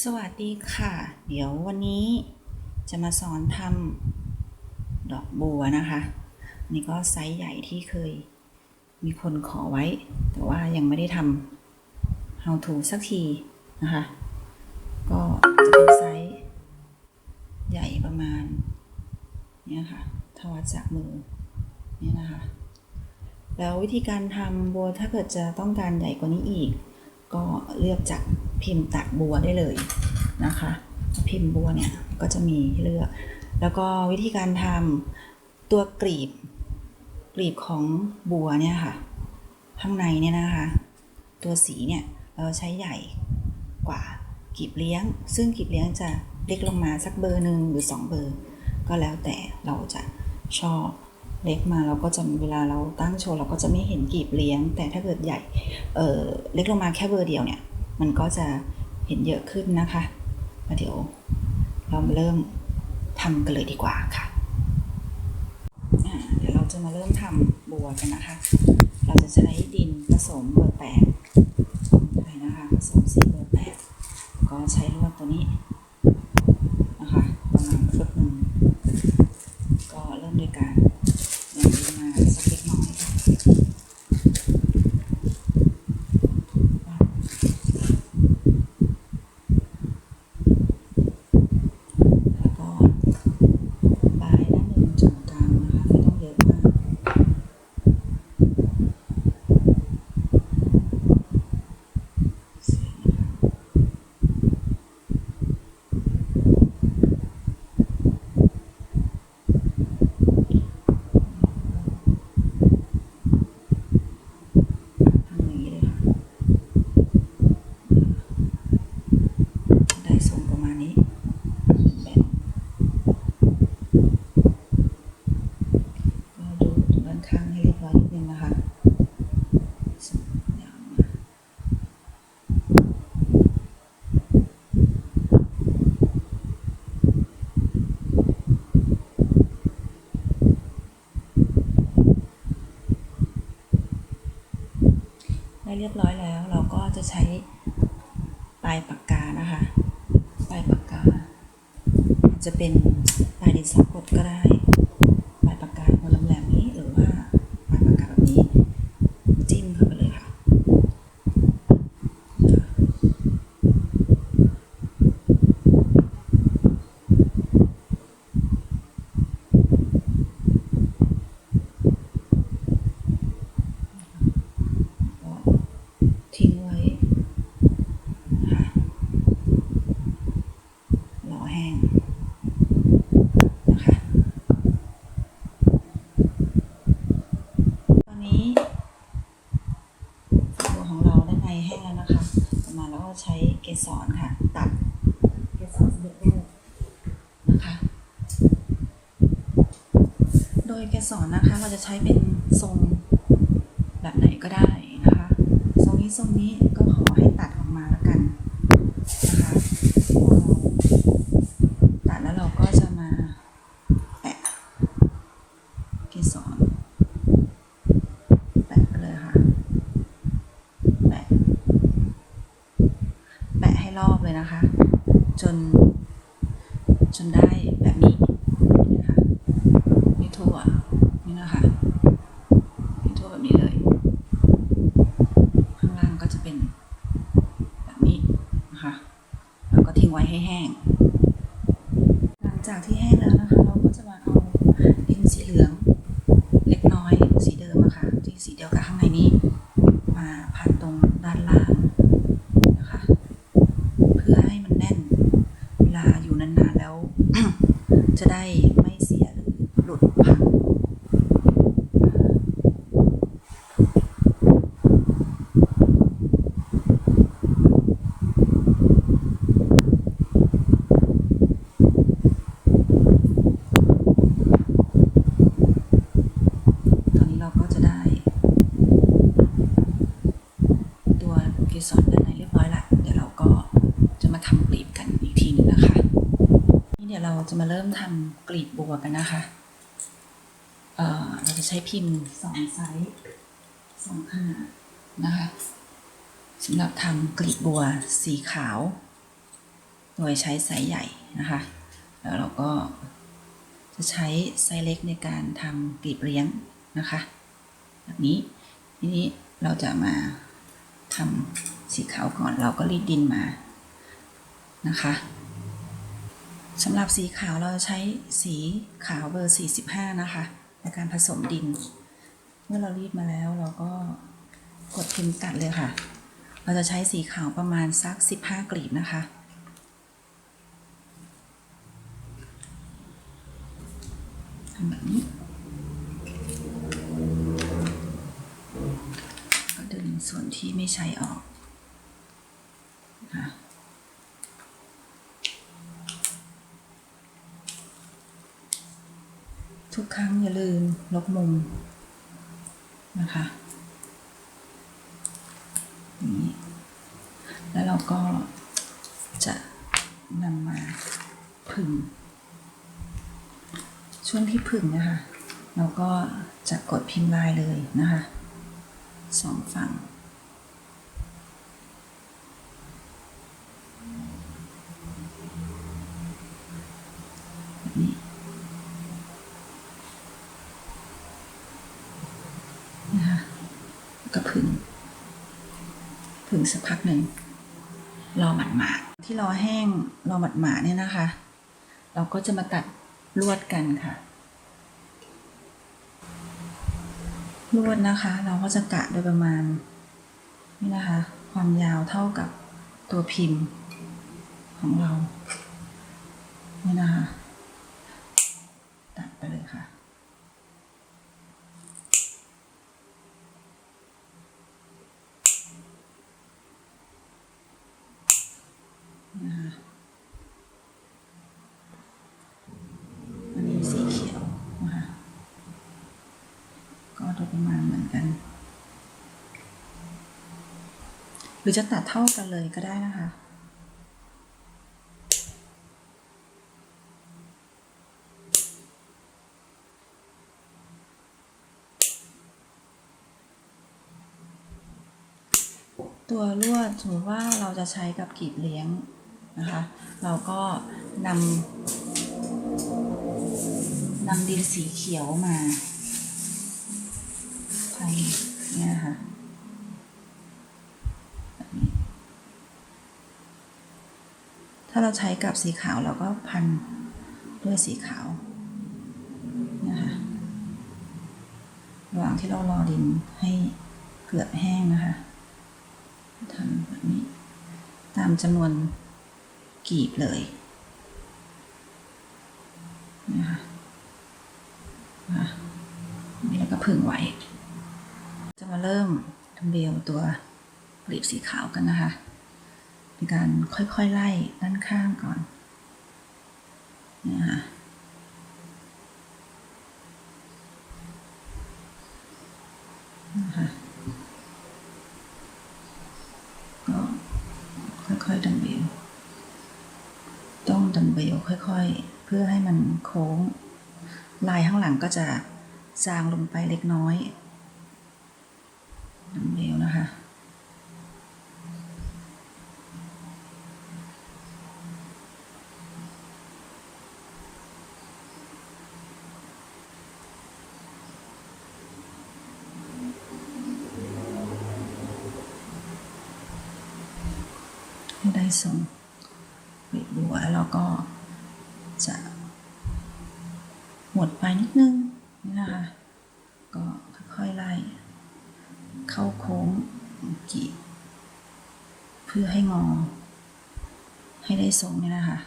สวัสดีค่ะ เดี๋ยววันนี้จะมาสอนทำดอกบัวนะคะ นี่ก็ไซส์ใหญ่ที่เคยมีคนขอไว้ แต่ว่ายังไม่ได้ทำ how to สักทีนะคะ ก็จะเป็นไซส์ใหญ่ประมาณเนี่ยค่ะถวัดจากมือเนี่ยนะคะ แล้ววิธีการทำบัวถ้าเกิดจะต้องการใหญ่กว่านี้อีก ก็เลือกจาก พิมพ์ตัดบัวได้เลยนะคะ พิมพ์บัวเนี่ยก็จะมีเลือก แล้วก็วิธีการทำตัวกลีบกลีบของบัวเนี่ยค่ะ ข้างในเนี่ยนะคะ ตัวสีเนี่ยเราใช้ใหญ่กว่ากลีบเลี้ยง ซึ่งกลีบเลี้ยงจะเล็กลงมาสักเบอร์หนึ่งหรือสองเบอร์ ก็แล้วแต่เราจะชอบเล็กมาเราก็จะเวลาเราตั้งโชว์เราก็จะไม่เห็นกลีบเลี้ยง แต่ถ้าเกิดใหญ่เออเล็กลงมาแค่เบอร์เดียวเนี่ย มันก็จะเห็นเยอะขึ้นนะคะมาเดี๋ยวเรามาเริ่มทำกันเลยดีกว่าค่ะเดี๋ยวเราจะมาเริ่มทำบัวกันนะคะ เราจะใช้ดินผสมเบอร์แปดไปนะคะผสมสีเบอร์แปดก็ใช้ลวดตัวนี้ สอนนะคะเราจะใช้เป็นทรงแบบไหนก็ได้นะคะ ทรงนี้ทรงนี้ก็ขอให้ตัดออกมาแล้วกันนะคะพอเราตัดแล้วเราก็จะมาแปะเกสรแปะไปเลยค่ะ แปะ แปะให้รอบเลยนะคะ จน จนได้แบบนี้นะคะไม่ทั่วนี่นะคะไม่ทั่วแบบนี้เลย ข้างล่างก็จะเป็นแบบนี้นะคะ แล้วก็ทิ้งไว้ให้แห้ง หลังจากที่แห้งแล้วนะคะ เราก็จะมาเอาดินสีเหลือง เล็กน้อยสีเดิมอะค่ะที่สีเดียวกับข้างในนี้ มาพันตรงด้านล่างนะคะ เพื่อให้มันแน่น เวลาอยู่นานๆแล้ว จะได้ไม่เสียหรือหลุดพัง ตอนนี้เราก็จะได้ ตัวเกสรด้านในเรียบร้อยละเดี๋ยวเราก็จะมาทำกลีบกันอีกทีหนึ่งนะคะ นี่เดี๋ยวเราจะมาเริ่มทำกลีบบัวกันนะคะเเราจะใช้พิมพ์สองไซส์สองขนาดนะคะสำหรับทำกลีบบัวสีขาว โดยใช้ไซส์ใหญ่นะคะ แล้วเราก็จะใช้ไซส์เล็กในการทำกลีบเลี้ยงนะคะแบบนี้ทีนี้เราจะมาทำสีขาวก่อนเราก็รีดดินมานะคะ สำหรับสีขาวเราใช้สีขาวเบอร์ 45 นะคะ ในการผสมดิน เมื่อเรารีดมาแล้วเราก็กดพิมพ์ตัดเลยค่ะ เราจะใช้สีขาวประมาณสัก 15 กลีบนะคะ ทำแบบนี้ก็ดึงส่วนที่ไม่ใช้ออกนะคะ ทุกครั้งอย่าลืมลบมุมนะคะอย่างนี้แล้วเราก็จะนำมาผึ่ง ช่วงที่ผึ่งนะคะ เราก็จะกดพิมพ์ลายเลยนะคะสองฝั่ง แบบนี้ นะคะก็ผึ่งผึ่งสักพักหนึ่งรอหมาดๆที่รอแห้งรอหมาดๆเนี่ยนะคะ เราก็จะมาตัดลวดกันค่ะ ลวดนะคะ เราก็จะกะโดยประมาณนี่นะคะ ความยาวเท่ากับตัวพิมพ์ของเรานี่นะคะ ตัดไปเลยค่ะ นะคะอันนี้สีเขียวนะคะ ประมาณเหมือนกัน หรือจะตัดเท่ากันเลยก็ได้นะคะ ตัวลวดสมมติว่าเราจะใช้กับกีบเลี้ยงนะคะ เราก็นำนำดินสีเขียวมา เนี่ยนะคะถ้าเราใช้กับสีขาวเราก็พันด้วยสีขาวนะคะระหว่างที่เรารอดินให้เกือบแห้งนะคะทำแบบนี้ ตามจำนวนกีบเลยนะคะะนี่แล้วก็ผึ่งไว้ จะมาเริ่มทำเบล ตัวกลีบสีขาวกันนะคะในการค่อยๆไล่ด้านข้างก่อนนี่นะคะนะคะก็ค่อยๆดันเบลต้องดันเบลค่อยๆ เพื่อให้มันโค้ง ลายข้างหลังก็จะจางลงไปเล็กน้อย ดัมเบลนะคะ ให้ได้ทรงบีบบัวแล้วเราก็จะ หมดไปนิดนึงนี่นะคะ ก็ค่อยๆไล่ เข้าโค้งกีบเพื่อให้งอ ให้ได้ทรงเนี่ยนะคะ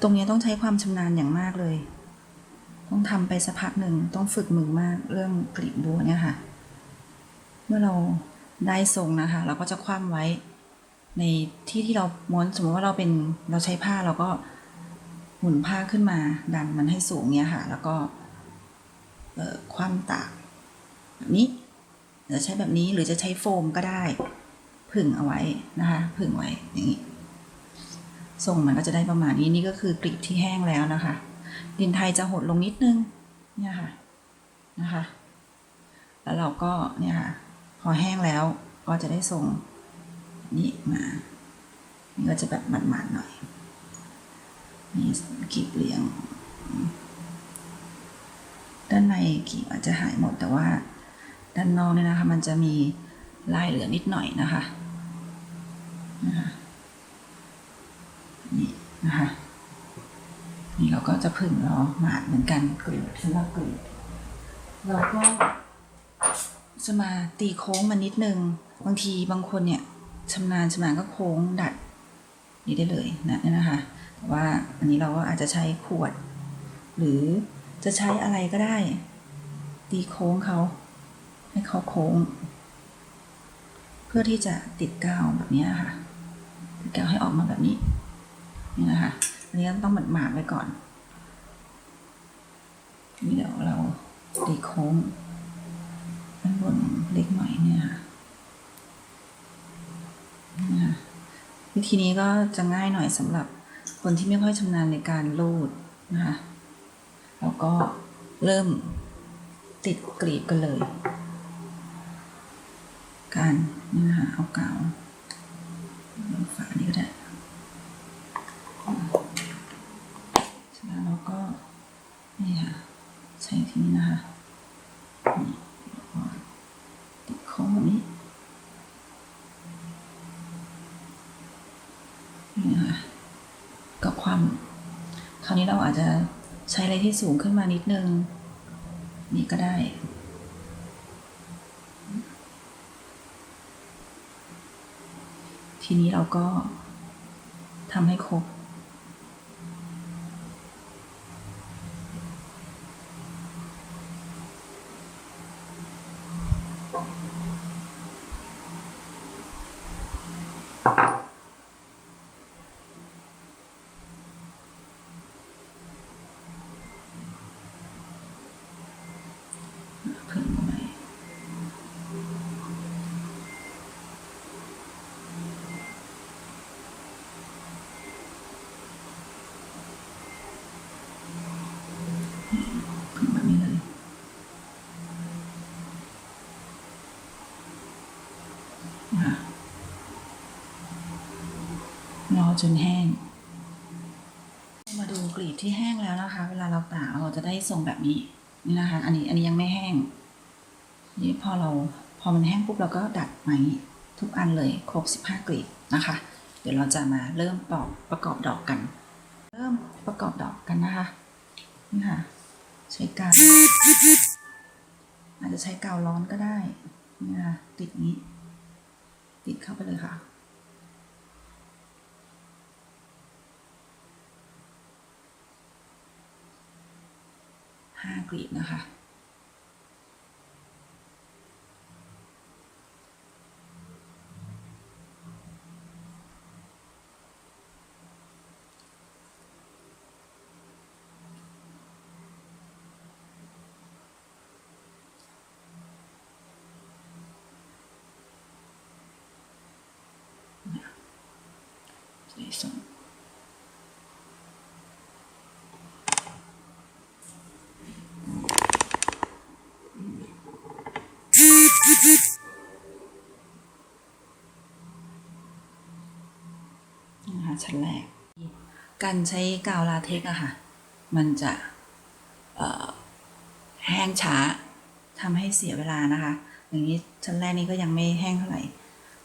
ตรงนี้ต้องใช้ความชำนาญอย่างมากเลย ต้องทำไปสักพักหนึ่งต้องฝึกมือมากเรื่องกลีบบัวเนี่ยค่ะ เมื่อเราได้ทรงนะคะ เราก็จะคว่ำไว้ ในที่ที่เราม้วนสมมติว่าเราเป็นเราใช้ผ้าเราก็หมุนผ้าขึ้นมาดันมันให้สูงเนี่ยค่ะ แล้วก็เอ่อคว่ำตากแบบนี้จะใช้แบบนี้หรือจะใช้โฟมก็ได้ ผึ่งเอาไว้นะคะ ผึ่งไว้อย่างนี้ทรงมันก็จะได้ประมาณนี้นี่ก็คือกลีบที่แห้งแล้วนะคะ ดินไทยจะหดลงนิดนึงเนี่ยค่ะนะคะ แล้วเราก็เนี่ยค่ะ พอแห้งแล้วก็จะได้ทรง นี้มานี่ก็จะแบบหมันๆหน่อยนี่กลีบเรียง ด้านในกีบอาจจะหายหมดแต่ว่า ด้านนอกเนี่ยนะคะ มันจะมีลายเหลือนิดหน่อยนะคะนะคะนี่นะคะนี่เราก็จะผึ่งล้อหมาดเหมือนกันกรีดสำหรับกรีดเราก็จะมาตีโค้งมันนิดนึง บางทีบางคนเนี่ย ชำนาญชำนาญก็โค้งดัดนี่ได้เลยนะเนี่ยนะคะ แต่ว่าอันนี้เราก็อาจจะใช้ขวด หรือจะใช้อะไรก็ได้ ตีโค้งเขา ให้เขาโค้ง เพื่อที่จะติดกาวแบบนี้ค่ะติดกาวให้ออกมาแบบนี้นี่นะคะอันนี้ต้องหมาดๆไว้ก่อนนี่เดี๋ยวเราตีโค้งด้านบนเล็กหน่อยเนี่ยค่ะ นะคะวิธีนี้ก็จะง่ายหน่อยสำหรับคนที่ไม่ค่อยชำนาญในการรูดนะคะแล้วก็เริ่มติดกรีบกันเลย การนะคะเอากาวฝานี้ก็ได้ เสร็จแล้วเราก็นี่ค่ะ ใช้ทีนี้นะคะนี่แล้วก็ติดโค้งแบบนี้นี่นะคะก็ความคราวนี้เราอาจจะ ใช้อะไรที่สูงขึ้นมานิดนึง นี่ก็ได้ทีนี้เราก็ทำให้ครบ ผึ่งเอาไว้ผึ่งแบบนี้เลยนะคะรอ จนแห้ง มาดูกลีบที่แห้งแล้วนะคะ เวลาเราตากเราจะได้ทรงแบบนี้นี่นะคะ อันนี้อันนี้ยังไม่แห้ง นี่พอเราพอมันแห้งปุ๊บเราก็ดัดไหมทุกอันเลยครบ 15 กลีบนะคะ เดี๋ยวเราจะมาเริ่มปอกประกอบดอกกัน เริ่มประกอบดอกกันนะคะนี่ค่ะใช้กาวอาจจะใช้กาวร้อนก็ได้นี่นะคะติดนี้ ติดเข้าไปเลยค่ะ ห้ากลีบนะคะจะได้ส่งนะคะ ชั้นแรก การใช้กาวลาเทกอะค่ะ มันจะแห้งช้าทำให้เสียเวลานะคะ อย่างนี้ชั้นแรกนี้ก็ยังไม่แห้งเท่าไหร่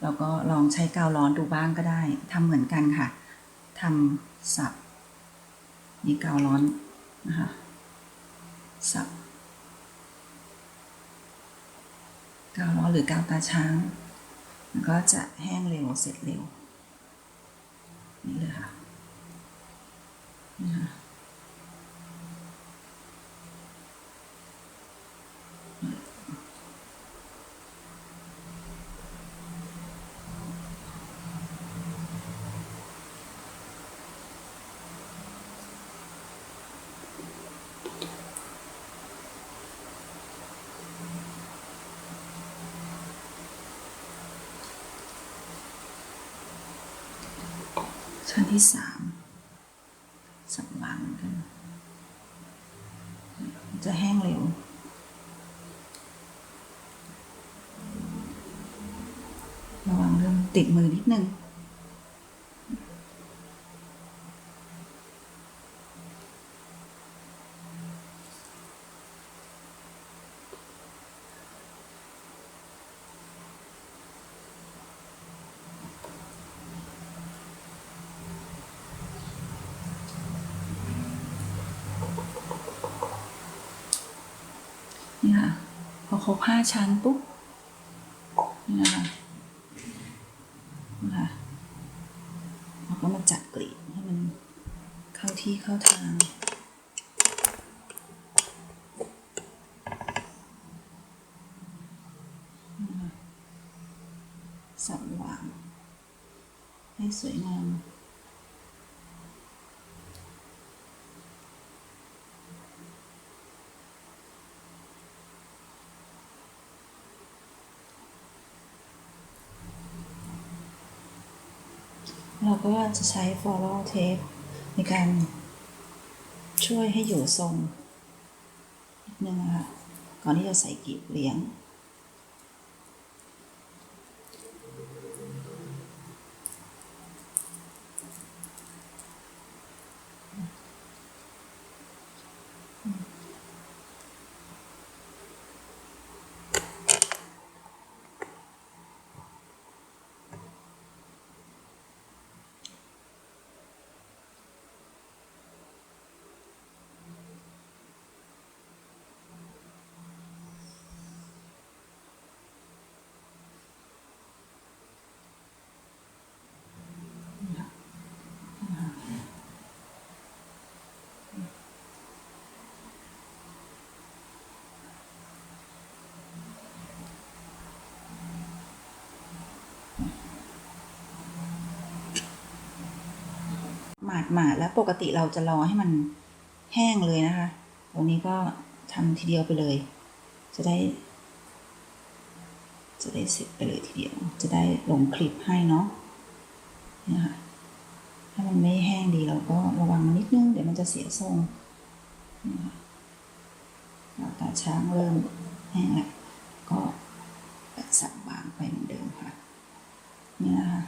เราก็ลองใช้กาวร้อนดูบ้างก็ได้ทำเหมือนกันค่ะทำสับนี่กาวร้อนนะคะสับกาวร้อนหรือกาวตาช้าง มันก็จะแห้งเร็วเสร็จเร็ว นี่เลยค่ะนี่ค่ะ ชั้นที่สามสับบังกันจะแห้งเร็ว ระวังเรื่องติดมือนิดนึง รบห้าชั้นปุ๊บนี่นะคะนี่ค่ะเราก็มาจัดกลีบให้มันเข้าที่เข้าทางนี่ค่ะสับวางให้สวยงาม เราก็จะใช้ follow tape ในการช่วยให้อยู่ทรงนิดนึงนะคะก่อนที่จะใส่กีบเลี้ยง หมาดหมาดแล้วปกติเราจะรอให้มันแห้งเลยนะคะตรงนี้ก็ทำทีเดียวไปเลย จะได้ จะได้เสร็จไปเลยทีเดียว จะได้ลงคลิปให้เนาะนี่ค่ะถ้ามันไม่แห้งดีเราก็ระวังมันนิดนึง เดี๋ยวมันจะเสียทรงนี่ค่ะตาช้างเริ่มแห้งแล้วก็สับบางไปเหมือนเดิมค่ะนี่นะคะ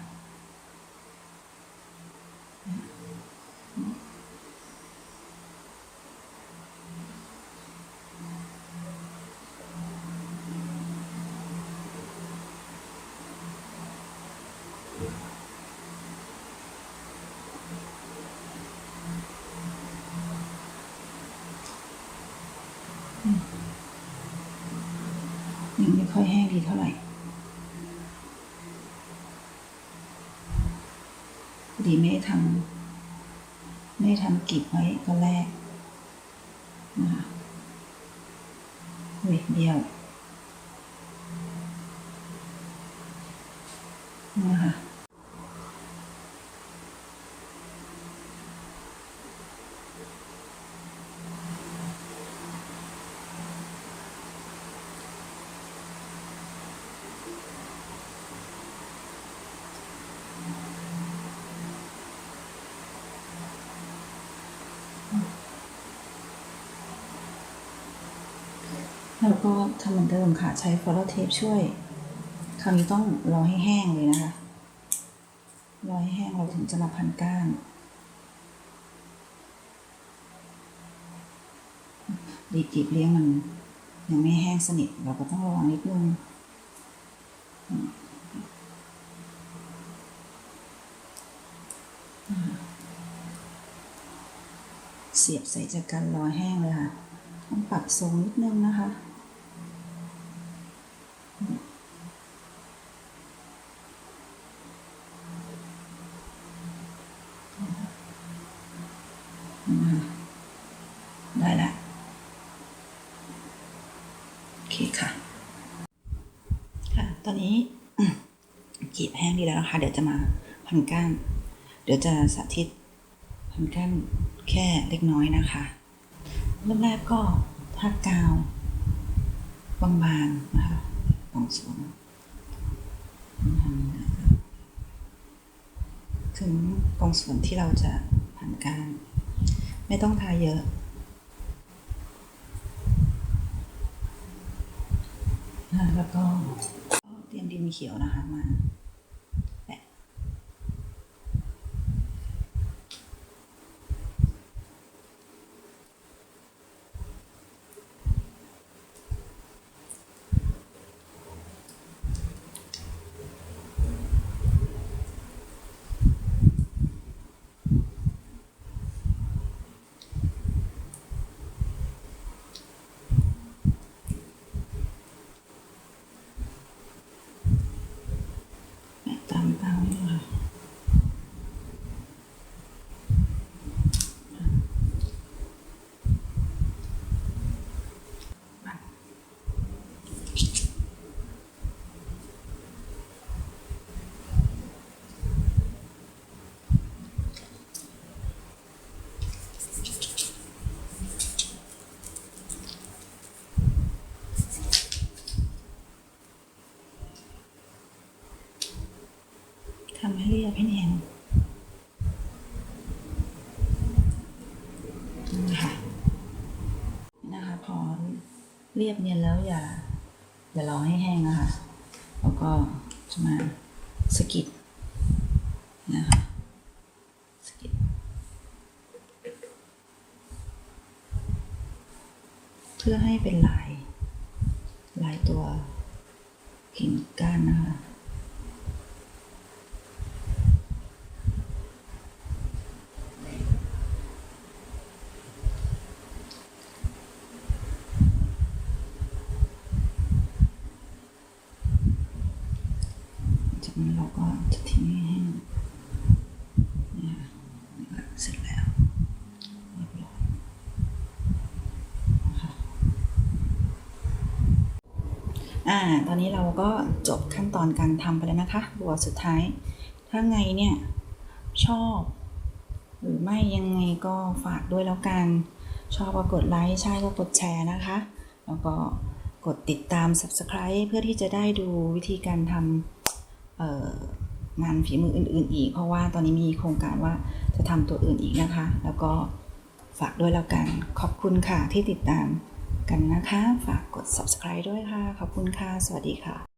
ค่อยแห้งดีเท่าไหร่ดีไม่ได้ทำไม่ได้ทำกลีบไว้ก็แรกนะคะเวทเดียวนะคะ แล้วก็ทำเหมือนเดิมค่ะ ใช้ follow tape ช่วย คราวนี้ต้องรอให้แห้งเลยนะคะ รอให้แห้งเราถึงจะมาพันก้านดีดจีบเลี้ยงมันยังไม่แห้งสนิท เราก็ต้องระวังนิดนึงเสียบใส่จากกันรอแห้งเลยค่ะ ต้องปรับทรงนิดนึงนะคะ ได้แล้ว โอเคค่ะ ค่ะ ตอนนี้ กีบแห้งดีแล้ว นะคะ เดี๋ยวจะมาพันก้าน เดี๋ยวจะสาธิตพันก้านแค่เล็กน้อยนะคะ เริ่มแรกก็ทากาวบางๆนะคะตรงส่วนถึงตรงส่วนที่เราจะพันก้านไม่ต้องทาเยอะแล้วก็เตรียมดินเขียวนะคะมา ให้เรียบให้เนียนนะคะนะคะพอเรียบเนียนแล้วอย่าอย่ารอให้แห้งนะคะ แล้วก็จะมาสกิดนะคะสกิดเพื่อให้เป็นลาย ลายตัวกิ่งก้านนะคะ จากนั้นเราก็จะทิ้งให้แห้งเนี่ยนี่ก็เสร็จแล้วเรียบร้อยนะคะ อ่า ตอนนี้เราก็จบขั้นตอนการทำไปแล้วนะคะบัวสุดท้าย ถ้าไงเนี่ยชอบ หรือไม่ยังไงก็ฝากด้วยแล้วกัน ชอบก็กดไลค์ใช่ก็กดแชร์นะคะ แล้วก็กดติดตาม subscribe เพื่อที่จะได้ดูวิธีการทำงานฝีมืออื่น ๆ อีก เพราะว่าตอนนี้มีโครงการว่าจะทำตัวอื่นอีกนะคะ แล้วก็ฝากด้วยแล้วกัน ขอบคุณค่ะที่ติดตาม กันนะคะ ฝากกด subscribe ด้วยค่ะ ขอบคุณค่ะ สวัสดีค่ะ